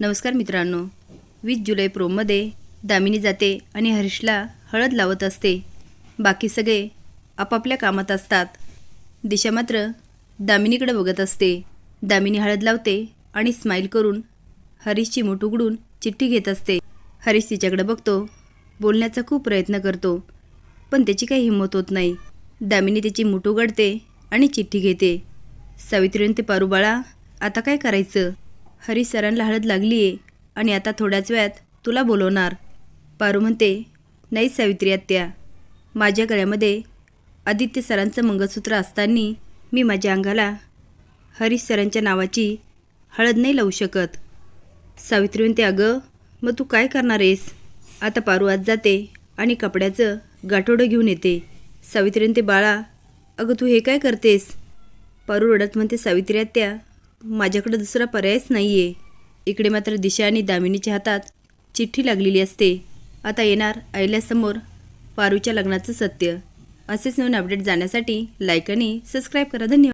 नमस्कार मित्रांनो. वीस जुलै प्रोमध्ये दामिनी जाते आणि हरीशला हळद लावत असते. बाकी सगळे आपापल्या कामात असतात. दिशा मात्र दामिनीकडे बघत असते. दामिनी हळद लावते आणि स्माईल करून हरीशची मूठ उघडून चिठ्ठी घेत असते. हरीश तिच्याकडे बघतो बोलण्याचा खूप प्रयत्न करतो पण त्याची काही हिंमत होत नाही. दामिनी त्याची मूठ उघडते आणि चिठ्ठी घेते. सावित्रीने ते पारू बाळा आता काय करायचं? हरीश सरांना हळद लागली आहे आणि आता थोड्याच वेळात तुला बोलवणार. पारू म्हणते नाही सावित्री आत्या. माझ्या गळ्यामध्ये आदित्य सरांचं मंगळसूत्र असताना मी माझ्या अंगाला हरीश सरांच्या नावाची हळद नाही लावू शकत. सावित्री म्हणते अगं मग तू काय करणार आहेस? आता पारू आज जाते आणि कपड्याचं गाठोडं घेऊन येते. सावित्री म्हणते बाळा अगं तू हे काय करतेस? पारू रडत म्हणते सावित्री आत्या माझ्याकडे दुसरा पर्यायच नाही आहे इकडे मात्र दिशा आणि दामिनीच्या हातात चिठ्ठी लागलेली असते. आता येणार आईल्यासमोर पारूच्या लग्नाचं सत्य. असेच नवीन अपडेट जाण्यासाठी लाईक आणि सबस्क्राईब करा. धन्यवाद.